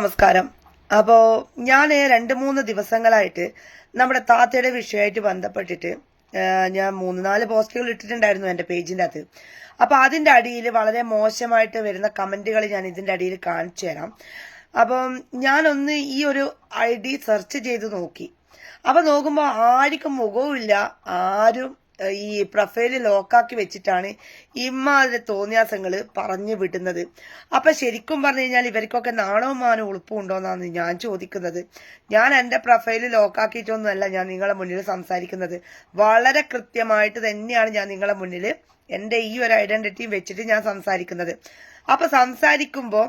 നമസ്കാരം. അപ്പോ ഞാൻ രണ്ട് മൂന്ന് ദിവസങ്ങളായിട്ട് നമ്മുടെ താത്തയുടെ വിഷയമായിട്ട് ബന്ധപ്പെട്ടിട്ട് ഞാൻ മൂന്ന് നാല് പോസ്റ്റുകൾ ഇട്ടിട്ടുണ്ടായിരുന്നു എന്റെ പേജിന്റെ അകത്ത്. അപ്പൊ അതിന്റെ അടിയിൽ വളരെ മോശമായിട്ട് വരുന്ന കമന്റുകൾ ഞാൻ ഇതിന്റെ അടിയിൽ കാണിച്ചു തരാം. അപ്പം ഞാനൊന്ന് ഈ ഒരു ഐ ഡി സെർച്ച് ചെയ്ത് നോക്കി. അപ്പൊ നോക്കുമ്പോൾ ആർക്കും മുഖവുമില്ല ആരും ഈ പ്രൊഫൈൽ ലോക്കാക്കി വെച്ചിട്ടാണ് ഇമ്മാതിരി തോന്നിയാസങ്ങൾ പറഞ്ഞു വിടുന്നത്. അപ്പൊ ശരിക്കും പറഞ്ഞു കഴിഞ്ഞാൽ ഇവർക്കൊക്കെ നാണവും മാനവും ഉളുപ്പും ഞാൻ ചോദിക്കുന്നത്. ഞാൻ എന്റെ പ്രൊഫൈൽ ലോക്കാക്കിയിട്ടൊന്നുമല്ല ഞാൻ നിങ്ങളെ മുന്നിൽ സംസാരിക്കുന്നത്. വളരെ കൃത്യമായിട്ട് തന്നെയാണ് ഞാൻ നിങ്ങളെ മുന്നിൽ എന്റെ ഈ ഒരു ഐഡന്റിറ്റി വെച്ചിട്ട് ഞാൻ സംസാരിക്കുന്നത്. അപ്പൊ സംസാരിക്കുമ്പോൾ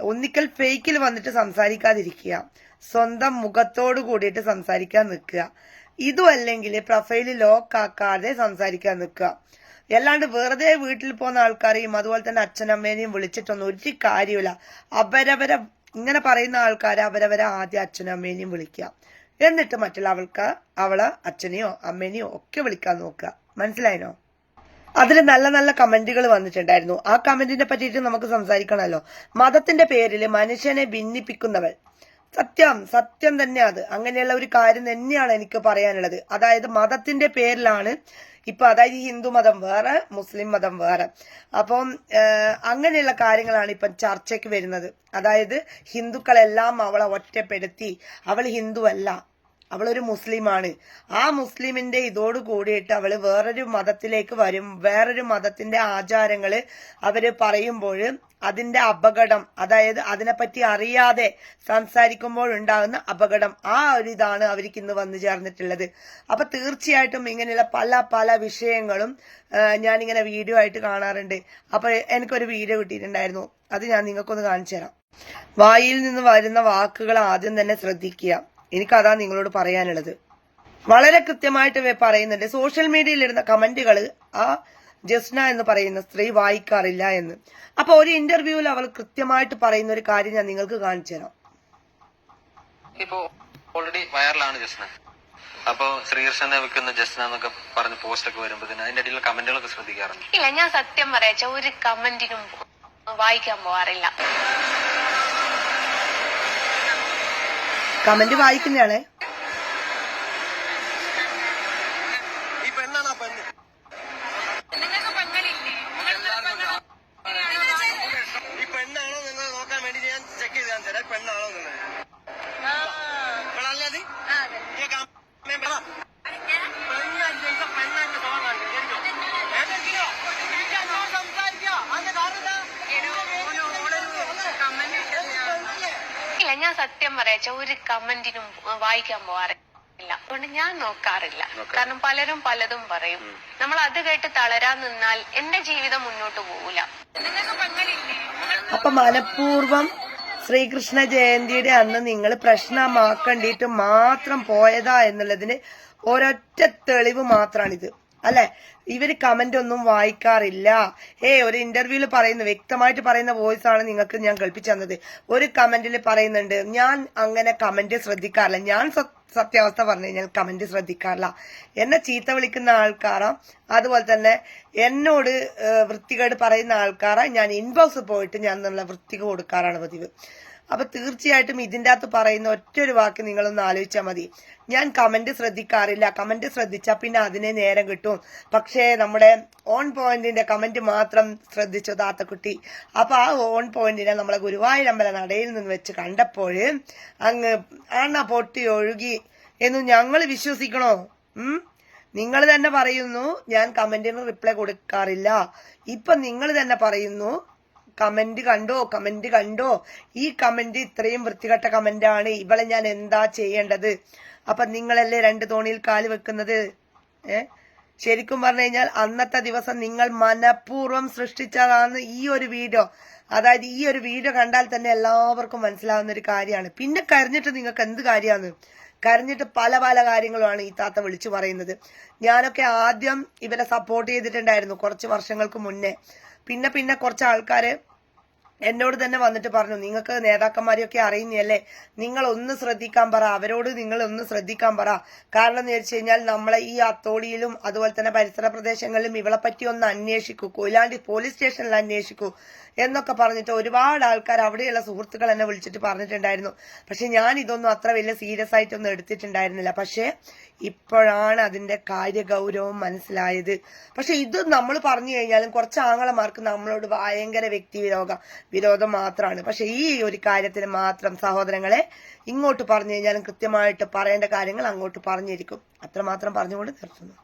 ഒന്നിക്കൽ ഫേക്കിൽ വന്നിട്ട് സംസാരിക്കാതിരിക്കുക. സ്വന്തം മുഖത്തോട് കൂടിയിട്ട് സംസാരിക്കാൻ നിൽക്കുക. ഇതും അല്ലെങ്കിൽ പ്രൊഫൈൽ ലോക്ക് ആക്കാതെ സംസാരിക്കാൻ നിൽക്കുക. അല്ലാണ്ട് വെറുതെ വീട്ടിൽ പോകുന്ന ആൾക്കാരെയും അതുപോലെ തന്നെ അച്ഛനമ്മേനെയും വിളിച്ചിട്ടൊന്നും ഒരു കാര്യമില്ല അവരവരെ ഇങ്ങനെ പറയുന്ന ആൾക്കാരെ അവരവരെ ആദ്യം അച്ഛനമ്മേനെയും വിളിക്കുക. എന്നിട്ട് മറ്റുള്ള അവൾക്ക് അവളെ അച്ഛനെയോ അമ്മേനെയോ ഒക്കെ വിളിക്കാൻ നോക്കുക. മനസ്സിലായിനോ? അതിൽ നല്ല നല്ല കമന്റുകൾ വന്നിട്ടുണ്ടായിരുന്നു. ആ കമന്റിനെ പറ്റിയിട്ട് നമുക്ക് സംസാരിക്കണമല്ലോ. മതത്തിന്റെ പേരിൽ മനുഷ്യനെ ഭിന്നിപ്പിക്കുന്നവൾ. സത്യം സത്യം തന്നെ അത്. അങ്ങനെയുള്ള ഒരു കാര്യം തന്നെയാണ് എനിക്ക് പറയാനുള്ളത്. അതായത് മതത്തിന്റെ പേരിലാണ് ഇപ്പൊ അതായത് ഹിന്ദു മതം വേറെ മുസ്ലിം മതം വേറെ. അപ്പം അങ്ങനെയുള്ള കാര്യങ്ങളാണ് ഇപ്പം ചർച്ചയ്ക്ക് വരുന്നത്. അതായത് ഹിന്ദുക്കളെല്ലാം അവളെ ഒറ്റപ്പെടുത്തി. അവൾ ഹിന്ദുവല്ല അവളൊരു മുസ്ലിമാണ്. ആ മുസ്ലിമിന്റെ ഇതോട് കൂടിയിട്ട് അവൾ വേറൊരു മതത്തിലേക്ക് വരും. വേറൊരു മതത്തിന്റെ ആചാരങ്ങൾ അവർ പറയുമ്പോൾ അതിന്റെ അപകടം അതായത് അതിനെപ്പറ്റി അറിയാതെ സംസാരിക്കുമ്പോൾ ഉണ്ടാകുന്ന അപകടം ആ ഒരു ഇതാണ് അവർക്ക് ഇന്ന് വന്നു ചേർന്നിട്ടുള്ളത്. അപ്പൊ തീർച്ചയായിട്ടും ഇങ്ങനെയുള്ള പല പല വിഷയങ്ങളും ഞാനിങ്ങനെ വീഡിയോ ആയിട്ട് കാണാറുണ്ട്. അപ്പൊ എനിക്കൊരു വീഡിയോ കിട്ടിയിട്ടുണ്ടായിരുന്നു. അത് ഞാൻ നിങ്ങൾക്കൊന്ന് കാണിച്ചു തരാം. വായിൽ നിന്ന് വരുന്ന വാക്കുകൾ ആദ്യം തന്നെ ശ്രദ്ധിക്കുക. എനിക്കതാ നിങ്ങളോട് പറയാനുള്ളത്. വളരെ കൃത്യമായിട്ട് പറയുന്നുണ്ട്. സോഷ്യൽ മീഡിയയിൽ ഇടുന്ന കമന്റുകൾ ആ ജസ്ന എന്ന് പറയുന്ന സ്ത്രീ വായിക്കാറില്ല എന്ന്. അപ്പൊ ഒരു ഇന്റർവ്യൂവിൽ അവൾ കൃത്യമായിട്ട് പറയുന്ന ഒരു കാര്യം ഞാൻ നിങ്ങൾക്ക് കാണിച്ചു തരാം. ഇപ്പോ ഓൾറെഡി വൈറലാണ് ജസ്ന. അപ്പോ ശ്രീകൃഷ്ണനെ വെക്കുന്ന ജസ്ന എന്നൊക്കെ പറഞ്ഞ് പോസ്റ്റ് ഒക്കെ വരുമ്പോ അതിന്റെ അടിയിലുള്ള കമന്റുകളൊക്കെ ശ്രദ്ധിക്കാറുണ്ട്. ഇല്ല ഞാൻ സത്യം പറയാച്ച ഒരു കമന്റിനും വായിക്കാൻ പോവാറില്ല. കമന്റ് വായിക്കുന്നയാണേ ഈ പെണ്ണാണ് ആ പെണ്ണ് ഈ പെണ്ണാണോ നിങ്ങൾ നോക്കാൻ വേണ്ടി ഞാൻ ചെക്ക് ചെയ്ത് കാണിച്ചു തരാം പെണ്ണാണോ എന്നുള്ളത് പെണ്ണല്ലേ അത്? ഈ comment പറ. പെണ്ണല്ലേ? ഇത് പെണ്ണായിട്ട് സ്വഭാവം കാണിക്കും. ശരിക്കോ? ഏ? എനിക്ക് എന്നോട് സംസാരിക്കുക. അതിന്റെ കാരണം എന്താ? പെണ്ണല്ലേ? ഇല്ല ഞാൻ സത്യം പറയാച്ച ഒരു കമന്റിനും വായിക്കാൻ പോവാറില്ല. അതുകൊണ്ട് ഞാൻ നോക്കാറില്ല. കാരണം പലരും പലതും പറയും. നമ്മൾ അത് കേട്ട് തളരാൻ നിന്നാൽ എന്റെ ജീവിതം മുന്നോട്ട് പോകൂല അപ്പൊ മനഃപൂർവം ശ്രീകൃഷ്ണ ജയന്തിയുടെ അന്ന് നിങ്ങൾ പ്രശ്നമാക്കേണ്ടിയിട്ട് മാത്രം പോയതാ എന്നുള്ളതിന് ഒരൊറ്റ തെളിവ് മാത്രമാണിത് അല്ലെ? ഇവർ കമന്റ് ഒന്നും വായിക്കാറില്ല. ഏ ഒരു ഇന്റർവ്യൂവിൽ പറയുന്നു വ്യക്തമായിട്ട് പറയുന്ന വോയിസ് ആണ് നിങ്ങൾക്ക് ഞാൻ കേൾപ്പിച്ചു തന്നത്. ഒരു കമന്റിൽ പറയുന്നുണ്ട് ഞാൻ അങ്ങനെ കമന്റ് ശ്രദ്ധിക്കാറില്ല. ഞാൻ സത്യാവസ്ഥ പറഞ്ഞു കഴിഞ്ഞാൽ കമന്റ് ശ്രദ്ധിക്കാറില്ല. എന്നെ ചീത്ത വിളിക്കുന്ന ആൾക്കാരാ. അതുപോലെ തന്നെ എന്നോട് വൃത്തികേട് പറയുന്ന ആൾക്കാരാ. ഞാൻ ഇൻബോക്സ് പോയിട്ട് ഞാൻ നല്ല വൃത്തിക കൊടുക്കാറാണ് പതിവ്. അപ്പൊ തീർച്ചയായിട്ടും ഇതിന്റെ അകത്ത് പറയുന്ന ഒറ്റൊരു വാക്ക് നിങ്ങളൊന്ന് ആലോചിച്ചാൽ മതി. ഞാൻ കമന്റ് ശ്രദ്ധിക്കാറില്ല. കമന്റ് ശ്രദ്ധിച്ചാൽ പിന്നെ അതിനെ നേരം കിട്ടും. പക്ഷേ നമ്മുടെ ഓൺ പോയിന്റിന്റെ കമന്റ് മാത്രം ശ്രദ്ധിച്ചു താത്തക്കുട്ടി? അപ്പൊ ആ ഓൺ പോയിന്റിനെ നമ്മളെ ഗുരുവായൂരമ്പല നടയിൽ നിന്ന് വെച്ച് കണ്ടപ്പോൾ അങ്ങ് അണ്ണ പൊട്ടി ഒഴുകി. എന്ന് ഞങ്ങൾ വിശ്വസിക്കണോ? ഉം? നിങ്ങൾ തന്നെ പറയുന്നു ഞാൻ കമന്റിന് റിപ്ലൈ കൊടുക്കാറില്ല. ഇപ്പൊ നിങ്ങൾ തന്നെ പറയുന്നു കമന്റ് കണ്ടോ കമന്റ് കണ്ടോ? ഈ കമന്റ് ഇത്രയും വൃത്തികെട്ട കമന്റ് ആണ് ഇവളെ ഞാൻ എന്താ ചെയ്യേണ്ടത്? അപ്പൊ നിങ്ങളല്ലേ രണ്ട് തോണിയിൽ കാൽ വെക്കുന്നത്? ഏ? ശരിക്കും പറഞ്ഞു കഴിഞ്ഞാൽ അന്നത്തെ ദിവസം നിങ്ങൾ മനഃപൂർവം സൃഷ്ടിച്ചതാണ് ഈ ഒരു വീഡിയോ. അതായത് ഈ ഒരു വീഡിയോ കണ്ടാൽ തന്നെ എല്ലാവർക്കും മനസ്സിലാവുന്ന ഒരു കാര്യമാണ്. പിന്നെ കരഞ്ഞിട്ട് നിങ്ങൾക്ക് എന്ത് കാര്യമാണ്? കരഞ്ഞിട്ട് പല പല കാര്യങ്ങളുമാണ് ഈ താത്ത വിളിച്ചു പറയുന്നത്. ഞാനൊക്കെ ആദ്യം ഇവരെ സപ്പോർട്ട് ചെയ്തിട്ടുണ്ടായിരുന്നു കുറച്ച് വർഷങ്ങൾക്ക് മുന്നേ. പിന്നെ പിന്നെ കുറച്ച് ആൾക്കാര് എന്നോട് തന്നെ വന്നിട്ട് പറഞ്ഞു നിങ്ങൾക്ക് നേതാക്കന്മാരെയൊക്കെ അറിയുന്നല്ലേ നിങ്ങൾ ഒന്ന് ശ്രദ്ധിക്കാൻ പറ. അവരോട് നിങ്ങൾ ഒന്ന് ശ്രദ്ധിക്കാൻ പറ. കാരണം എന്ന് വെച്ച് കഴിഞ്ഞാൽ നമ്മളെ ഈ അത്തോളിയിലും അതുപോലെ തന്നെ പരിസര പ്രദേശങ്ങളിലും ഇവളെ പറ്റി ഒന്ന് അന്വേഷിക്കൂ. കൊയിലാണ്ടി പോലീസ് സ്റ്റേഷനിൽ അന്വേഷിക്കൂ. എന്നൊക്കെ പറഞ്ഞിട്ട് ഒരുപാട് ആൾക്കാർ അവിടെയുള്ള സുഹൃത്തുക്കൾ എന്നെ വിളിച്ചിട്ട് പറഞ്ഞിട്ടുണ്ടായിരുന്നു. പക്ഷെ ഞാൻ ഇതൊന്നും അത്ര വലിയ സീരിയസ് ആയിട്ടൊന്നും എടുത്തിട്ടുണ്ടായിരുന്നില്ല. പക്ഷേ ഇപ്പോഴാണ് അതിന്റെ കാര്യഗൗരവം മനസ്സിലായത്. പക്ഷെ ഇത് നമ്മൾ പറഞ്ഞു കഴിഞ്ഞാലും കുറച്ച് ആങ്ങളമാർക്ക് നമ്മളോട് ഭയങ്കര വ്യക്തി വിരോധം വിരോധം മാത്രമാണ് പക്ഷെ ഈ ഒരു കാര്യത്തിന് മാത്രം സഹോദരങ്ങളെ ഇങ്ങോട്ട് പറഞ്ഞു കഴിഞ്ഞാലും കൃത്യമായിട്ട് പറയേണ്ട കാര്യങ്ങൾ അങ്ങോട്ട് പറഞ്ഞിരിക്കും. അത്രമാത്രം പറഞ്ഞുകൊണ്ട് നിർത്തുന്നു.